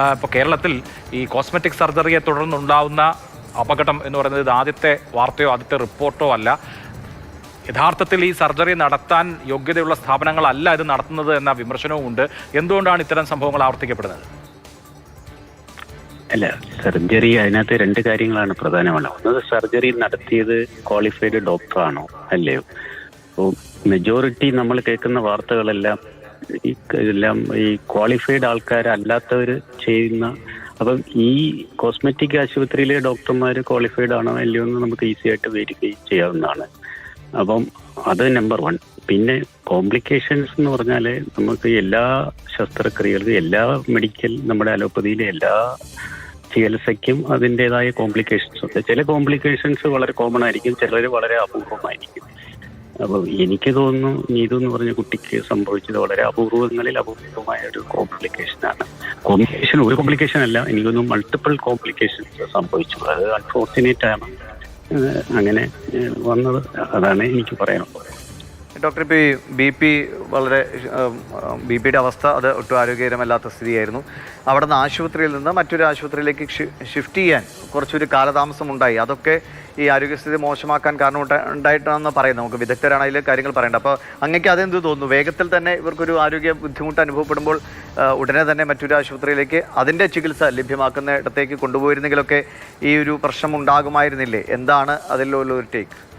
ഇപ്പോൾ കേരളത്തിൽ ഈ കോസ്മെറ്റിക് സർജറിയെ തുടർന്നുണ്ടാവുന്ന അപകടം എന്ന് പറയുന്നത് ഇത് ആദ്യത്തെ വാർത്തയോ ആദ്യത്തെ റിപ്പോർട്ടോ അല്ല. യഥാർത്ഥത്തിൽ ഈ സർജറി നടത്താൻ യോഗ്യതയുള്ള സ്ഥാപനങ്ങളല്ല ഇത് നടത്തുന്നത് എന്ന വിമർശനവും ഉണ്ട്. എന്തുകൊണ്ടാണ് ഇത്തരം സംഭവങ്ങൾ ആവർത്തിക്കപ്പെടുന്നത്? അല്ല സർജറി അതിനകത്ത് രണ്ട് കാര്യങ്ങളാണ് പ്രധാനമാണ്. ഒന്ന് സർജറി നടത്തിയത് ക്വാളിഫൈഡ് ഡോക്ടറാണോ അല്ലയോ? അപ്പോൾ മെജോറിറ്റി നമ്മൾ കേൾക്കുന്ന വാർത്തകളെല്ലാം ഈ എല്ലാം ഈ ക്വാളിഫൈഡ് ആൾക്കാരല്ലാത്തവർ ചെയ്യുന്ന അപ്പം ഈ കോസ്മെറ്റിക് ആശുപത്രിയിലെ ഡോക്ടർമാർ ക്വാളിഫൈഡ് ആണോ അല്ലയോ എന്ന് നമുക്ക് ഈസി ആയിട്ട് വെരിഫൈ ചെയ്യാവുന്നതാണ്. അപ്പം അത് നമ്പർ വൺ പിന്നെ കോംപ്ലിക്കേഷൻസ് എന്ന് പറഞ്ഞാൽ നമുക്ക് എല്ലാ ശസ്ത്രക്രിയകൾക്കും എല്ലാ മെഡിക്കൽ നമ്മുടെ അലോപ്പതിയിലെ എല്ലാ ചികിത്സയ്ക്കും അതിന്റെതായ കോംപ്ലിക്കേഷൻസ് ഉണ്ട്. ചില കോംപ്ലിക്കേഷൻസ് വളരെ കോമൺ ആയിരിക്കും ചിലർ വളരെ അപൂർവമായിരിക്കും. അപ്പോൾ എനിക്ക് തോന്നുന്നു നീതു എന്ന് പറഞ്ഞ കുട്ടിക്ക് സംഭവിച്ചത് വളരെ അപൂർവങ്ങളിൽ അപൂർവമായ ഒരു കോംപ്ലിക്കേഷൻ ആണ്. കോംപ്ലിക്കേഷൻ ഒരു കോംപ്ലിക്കേഷൻ അല്ല എനിക്ക് തോന്നുന്നു മൾട്ടിപ്പിൾ കോംപ്ലിക്കേഷൻസ് സംഭവിച്ചു. അത് അൺഫോർച്ചുനേറ്റ് ആണ്. അങ്ങനെ വന്നത്. അതാണ് എനിക്ക് പറയാനുള്ളത്. ഡോക്ടർ ഇപ്പോൾ ഈ ബി പി വളരെ ബി പിയുടെ അവസ്ഥ അത് ഒട്ടും ആരോഗ്യകരമല്ലാത്ത സ്ഥിതിയായിരുന്നു. അവിടെ നിന്ന് ആശുപത്രിയിൽ നിന്ന് മറ്റൊരു ആശുപത്രിയിലേക്ക് ഷിഫ്റ്റ് ചെയ്യാൻ കുറച്ചൊരു കാലതാമസം ഉണ്ടായി. അതൊക്കെ ഈ ആരോഗ്യസ്ഥിതി മോശമാക്കാൻ കാരണം ഉണ്ടാ- ഉണ്ടായിട്ടാണെന്ന് പറയുന്നത് നമുക്ക് വിദഗ്ധരാണെങ്കിൽ കാര്യങ്ങൾ പറയേണ്ടത് അപ്പോൾ അങ്ങേക്ക് അതെന്ത് തോന്നുന്നു? വേഗത്തിൽ തന്നെ ഇവർക്കൊരു ആരോഗ്യ ബുദ്ധിമുട്ട് അനുഭവപ്പെടുമ്പോൾ ഉടനെ തന്നെ മറ്റൊരു ആശുപത്രിയിലേക്ക് അതിന്റെ ചികിത്സ ലഭ്യമാക്കുന്ന ഇടത്തേക്ക് കൊണ്ടുപോയിരുന്നെങ്കിലൊക്കെ ഈ ഒരു പ്രശ്നം ഉണ്ടാകുമായിരുന്നില്ലേ? എന്താണ് അതിലുള്ള ഒരു ടേക്ക്?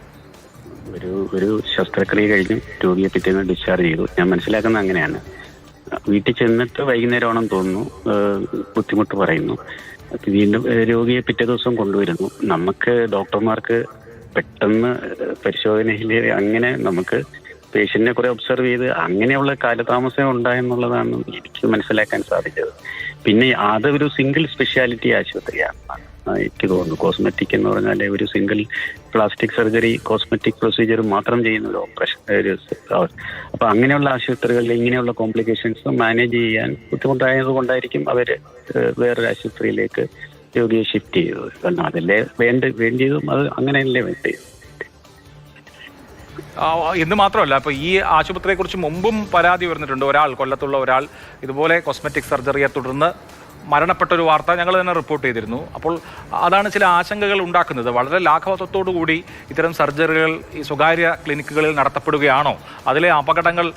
ഒരു ഒരു ശസ്ത്രക്രിയ കഴിഞ്ഞ് രോഗിയെ പിറ്റേന്ന് ഡിസ്ചാർജ് ചെയ്തു. ഞാൻ മനസ്സിലാക്കുന്നത് അങ്ങനെയാണ്. വീട്ടിൽ ചെന്നിട്ട് വൈകുന്നേരമാണെന്ന് തോന്നുന്നു. ബുദ്ധിമുട്ട് പറയുന്നു. വീണ്ടും രോഗിയെ പിറ്റേ ദിവസം കൊണ്ടുവരുന്നു. നമുക്ക് ഡോക്ടർമാർക്ക് പെട്ടെന്ന് പരിശോധനയിൽ അങ്ങനെ നമുക്ക് പേഷ്യന്റിനെ കുറെ ഒബ്സർവ് ചെയ്ത് അങ്ങനെയുള്ള കാലതാമസം ഉണ്ടായെന്നുള്ളതാണ് എനിക്ക് മനസ്സിലാക്കാൻ സാധിച്ചത്. പിന്നെ അതൊരു സിംഗിൾ സ്പെഷ്യാലിറ്റി ആശുപത്രിയാണ്. എനിക്ക് തോന്നുന്നു. കോസ്മെറ്റിക് എന്ന് പറഞ്ഞാൽ ഒരു single plastic surgery cosmetic procedure മാത്രം ചെയ്യുന്ന ഒരു ഓപ്പറേഷൻ ഒരു അപ്പൊ അങ്ങനെയുള്ള ആശുപത്രികളിൽ ഇങ്ങനെയുള്ള കോംപ്ലിക്കേഷൻസ് മാനേജ് ചെയ്യാൻ ബുദ്ധിമുട്ടായത് കൊണ്ടായിരിക്കും ഏഹ് വേറൊരു ആശുപത്രിയിലേക്ക് രോഗിയെ ഷിഫ്റ്റ് ചെയ്തത്. കാരണം അതല്ലേ വേണ്ട വേണ്ടിയതും അത് അങ്ങനെയല്ലേ വേണ്ടത്. ആ, ഇന്ന് മാത്രമല്ല അപ്പൊ ഈ ആശുപത്രിയെക്കുറിച്ച് മുമ്പും പരാതി വരുന്നിട്ടുണ്ട് ഒരാൾ കൊല്ലത്തുള്ള ഒരാൾ ഇതുപോലെ കോസ്മെറ്റിക് സർജറിയെ തുടർന്ന് മരണപ്പെട്ട ഒരു വാർത്ത ഞങ്ങൾ തന്നെ റിപ്പോർട്ട് ചെയ്തിരുന്നു. അപ്പോൾ അതാണ് ചില ആശങ്കകൾ ഉണ്ടാക്കുന്നത്. വളരെ കൂടി ഇത്തരം സർജറികൾ ഈ സ്വകാര്യ ക്ലിനിക്കുകളിൽ നടത്തപ്പെടുകയാണോ? അതിലെ അപകടങ്ങൾ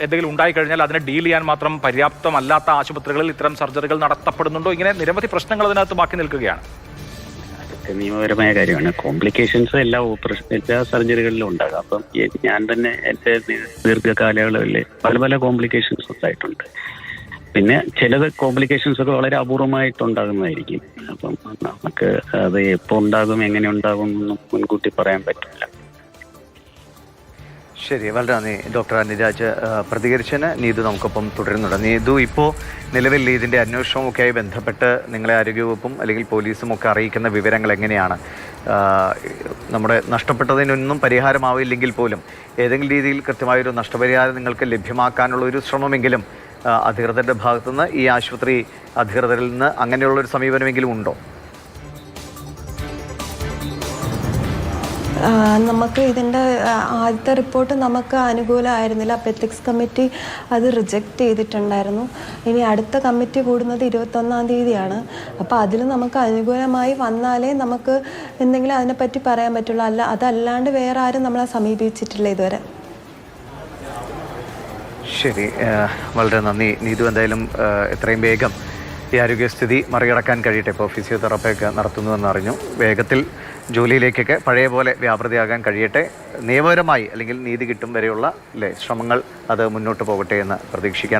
എന്തെങ്കിലും ഉണ്ടായിക്കഴിഞ്ഞാൽ അതിനെ ഡീൽ ചെയ്യാൻ മാത്രം പര്യാപ്തമല്ലാത്ത ആശുപത്രികളിൽ ഇത്തരം സർജറികൾ നടത്തപ്പെടുന്നുണ്ടോ? ഇങ്ങനെ നിരവധി പ്രശ്നങ്ങൾ അതിനകത്ത് ബാക്കി നിൽക്കുകയാണ്. നിയമപരമായ കാര്യമാണ്. കോംപ്ലിക്കേഷൻസ് എല്ലാ ഓപ്പറേഷൻ എല്ലാ സർജറികളിലും ഉണ്ടാകാം. അപ്പം ഞാൻ തന്നെ എന്റെ ദീർഘകാലയളവിൽ പല പല കോംപ്ലിക്കേഷൻസ് ഉണ്ടായിട്ടുണ്ട്. പിന്നെ ചിലത് കോംപ്ലിക്കേഷൻസ് ഒക്കെ വളരെ അപൂർവമായിട്ട് ഉണ്ടാകുന്നതായിരിക്കും അപ്പം നമുക്ക് അത് എപ്പോൾ ഉണ്ടാകും എങ്ങനെ ഉണ്ടാകും എന്നും മുൻകൂട്ടി പറയാൻ പറ്റില്ല. ശരി വളരെ നന്ദി. ഡോക്ടർ അനിരാജ് പ്രതികരിച്ചതിന് നീതു നമുക്കൊപ്പം തുടരുന്നുണ്ട്. നീതു ഇപ്പോൾ നിലവിൽ ഇതിന്റെ അന്വേഷണവുമൊക്കെയായി ബന്ധപ്പെട്ട് നിങ്ങളെ ആരോഗ്യവകുപ്പും അല്ലെങ്കിൽ പോലീസും ഒക്കെ അറിയിക്കുന്ന വിവരങ്ങൾ എങ്ങനെയാണ്? നമ്മുടെ നഷ്ടപ്പെട്ടതിനൊന്നും പരിഹാരമാവില്ലെങ്കിൽ പോലും ഏതെങ്കിലും രീതിയിൽ കൃത്യമായൊരു നഷ്ടപരിഹാരം നിങ്ങൾക്ക് ലഭ്യമാക്കാനുള്ള ഒരു ശ്രമമെങ്കിലും അധികൃതരുടെ ഭാഗത്തുനിന്ന് ഈ ആശുപത്രി അധികൃതരിൽ നിന്ന് അങ്ങനെയുള്ളൊരു സമീപനമെങ്കിലും ഉണ്ടോ? നമുക്ക് ഇതിന്റെ ആദ്യത്തെ റിപ്പോർട്ട് നമുക്ക് അനുകൂലമായിരുന്നില്ല. പെത്തിക്സ് കമ്മിറ്റി അത് റിജക്റ്റ് ചെയ്തിട്ടുണ്ടായിരുന്നു. ഇനി അടുത്ത കമ്മിറ്റി കൂടുന്നത് ഇരുപത്തൊന്നാം തീയതിയാണ്. അപ്പോൾ അതിൽ നമുക്ക് അനുകൂലമായി വന്നാലേ നമുക്ക് എന്തെങ്കിലും അതിനെപ്പറ്റി പറയാൻ പറ്റുള്ളൂ. അല്ല അതല്ലാണ്ട് വേറെ ആരും നമ്മളെ സമീപിച്ചിട്ടില്ല ഇതുവരെ. ശരി. വളരെ നന്ദി. നീതു എന്തായാലും എത്രയും വേഗം ഈ ആരോഗ്യസ്ഥിതി മറികടക്കാൻ കഴിയട്ടെ. ഇപ്പോൾ ഫിസിയോതെറാപ്പിയൊക്കെ നടത്തുന്നുവെന്ന് അറിഞ്ഞു. വേഗത്തിൽ ജോലിയിലേക്കൊക്കെ പഴയ പോലെ വ്യാപൃതിയാകാൻ കഴിയട്ടെ. നിയമപരമായി അല്ലെങ്കിൽ നീതി കിട്ടും വരെയുള്ള അല്ലേ ശ്രമങ്ങൾ അത് മുന്നോട്ട് പോകട്ടെ എന്ന് പ്രതീക്ഷിക്കാണ്.